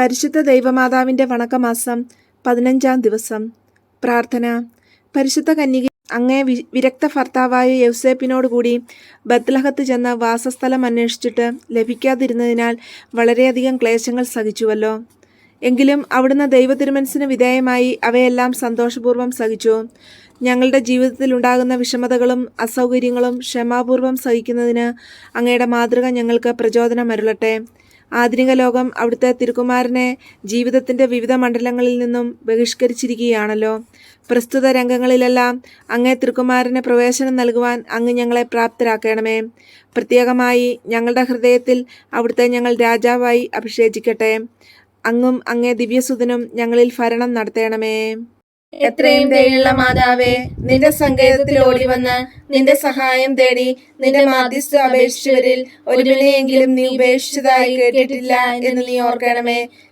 പരിശുദ്ധ ദൈവമാതാവിന്റെ വണക്കമാസം പതിനഞ്ചാം ദിവസം. പ്രാർത്ഥന. പരിശുദ്ധ കന്യക അങ്ങേ വി വിരക്ത ഭർത്താവായ യൗസേപ്പിനോടുകൂടി ബത്ലഹത്ത് ചെന്ന് വാസസ്ഥലം അന്വേഷിച്ചിട്ട് ലഭിക്കാതിരുന്നതിനാൽ വളരെയധികം ക്ലേശങ്ങൾ സഹിച്ചുവല്ലോ. എങ്കിലും അവിടുന്ന് ദൈവതിരുമനസിന് വിധേയമായി അവയെല്ലാം സന്തോഷപൂർവം സഹിച്ചു. ഞങ്ങളുടെ ജീവിതത്തിൽ ഉണ്ടാകുന്ന വിഷമതകളും അസൗകര്യങ്ങളും ക്ഷമാപൂർവം സഹിക്കുന്നതിന് അങ്ങയുടെ മാതൃക ഞങ്ങൾക്ക് പ്രചോദനമരുളട്ടെ. ആധുനിക ലോകം അവിടുത്തെ തിരുക്കുമാരനെ ജീവിതത്തിന്റെ വിവിധ മണ്ഡലങ്ങളിൽ നിന്നും ബഹിഷ്കരിച്ചിരിക്കുകയാണല്ലോ. പ്രസ്തുത രംഗങ്ങളിലെല്ലാം അങ്ങേ തിരുക്കുമാരന് പ്രവേശനം നൽകുവാൻ അങ്ങ് ഞങ്ങളെ പ്രാപ്തരാക്കണമേ. പ്രത്യേകമായി ഞങ്ങളുടെ ഹൃദയത്തിൽ അവിടുത്തെ ഞങ്ങൾ രാജാവായി അഭിഷേചിക്കട്ടെ. അങ്ങും അങ്ങേ ദിവ്യസുതനും ഞങ്ങളിൽ ഭരണം നടത്തണമേ. എത്രയും ദയുള്ള മാതാവേ നിന്റെ സങ്കേതത്തിൽ ഓടി വന്ന് നിന്റെ സഹായം തേടി നിന്റെ മാധ്യസ്ഥ അപേക്ഷിച്ചവരിൽ ഒരുവിനെയെങ്കിലും നീ ഉപേക്ഷിച്ചതായി കേട്ടിട്ടില്ല എന്ന് നീ ഓർക്കണമേ.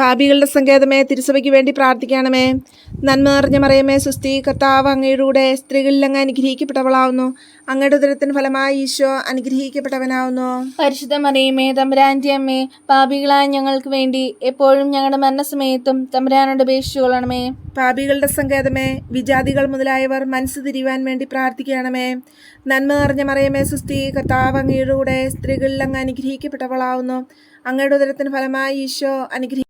പാപികളുടെ സങ്കേതമേ തിരുസഭയ്ക്ക് വേണ്ടി പ്രാർത്ഥിക്കണമേ. നന്മ നിറഞ്ഞ മറിയമേ സുസ്ഥി കർത്താവ് അങ്ങയുടെ സ്ത്രീകളിൽ അങ്ങ് അനുഗ്രഹിക്കപ്പെട്ടവളാവുന്നു. അങ്ങയുടെ ഉദരത്തിന് ഫലമായി ഈശോ അനുഗ്രഹിക്കപ്പെട്ടവനാവുന്നു. പരിശുദ്ധ മറിയമേ തമ്പുരാന്റെ അമ്മേ പാപികളായ ഞങ്ങൾക്ക് വേണ്ടി എപ്പോഴും ഞങ്ങളുടെ മരണസമയത്തും തമ്പുരാനോട് ഉപേക്ഷിച്ചുകൊള്ളണമേ പാപികളുടെ സങ്കേതമേ വിജാതികൾ മുതലായവർ മനസ്സ് തിരിയുവാൻ വേണ്ടി പ്രാർത്ഥിക്കണമേ. നന്മ നിറഞ്ഞ മറിയമേ സുസ്ഥി കർത്താവ് അങ്ങയുടെ സ്ത്രീകളിൽ അങ്ങ് അനുഗ്രഹിക്കപ്പെട്ടവളാവുന്നു. അങ്ങയുടെ ഉദരത്തിന് ഫലമായി ഈശോ അനുഗ്രഹിക്കവനാവുന്നു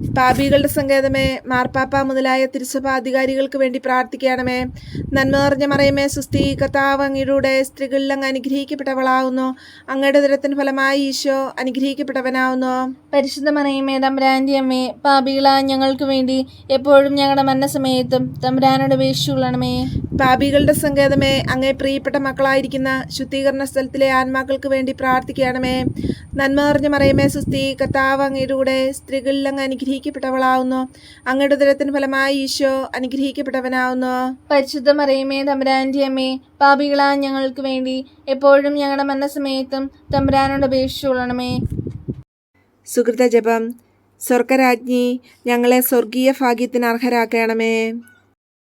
പാപികളുടെ സങ്കേതമേ മാർപ്പാപ്പ മുതലായ തിരുസഭ അധികാരികൾക്ക് വേണ്ടി പ്രാർത്ഥിക്കണമേ. നന്മ നിറഞ്ഞ മറയമേ സുസ്ഥി കർത്താവ് അങ്ങയുടെ സ്ത്രീകളിൽ അങ്ങ് അനുഗ്രഹിക്കപ്പെട്ടവളാവുന്നു. അങ്ങയുടെ ദുരത്തിന് ഫലമായി ഈശോ അനുഗ്രഹിക്കപ്പെട്ടവനാവുന്നു. പരിശുദ്ധ മറയമേ തമ്പുരാന്റെ അമ്മേ പാപികളായ ഞങ്ങൾക്ക് വേണ്ടി എപ്പോഴും ഞങ്ങളുടെ മരണസമയത്തും തമ്പുരാനോട് അപേക്ഷിച്ചുകൊള്ളണമേ പാപികളുടെ സങ്കേതമേ അങ്ങേ പ്രിയപ്പെട്ട മക്കളായിരിക്കുന്ന ശുദ്ധീകരണ സ്ഥലത്തിലെ ആത്മാക്കൾക്ക് വേണ്ടി പ്രാർത്ഥിക്കണമേ. നന്മ നിറഞ്ഞ മറയമേ സുസ്ഥി കർത്താവ് അങ്ങയുടെ കൂടെ സ്ത്രീകളിൽ അങ്ങ് അനുഗ്രഹിക്കപ്പെട്ടവളാവുന്നു. അങ്ങയുടെ ദുരത്തിന് ഫലമായി ഈശോ അനുഗ്രഹിക്കപ്പെട്ടവനാവുന്നു. പരിശുദ്ധ മറിയമേ തമ്പരാന്റെ അമ്മേ പാപികളാ ഞങ്ങൾക്ക് വേണ്ടി എപ്പോഴും ഞങ്ങളുടെ മനസ്സമയത്തും തമ്പുരാനോട് അപേക്ഷിച്ചുകൊള്ളണമേ സുഹൃത ജപം സ്വർഗരാജ്ഞി ഞങ്ങളെ സ്വർഗീയ ഭാഗ്യത്തിന് അർഹരാക്കണമേ.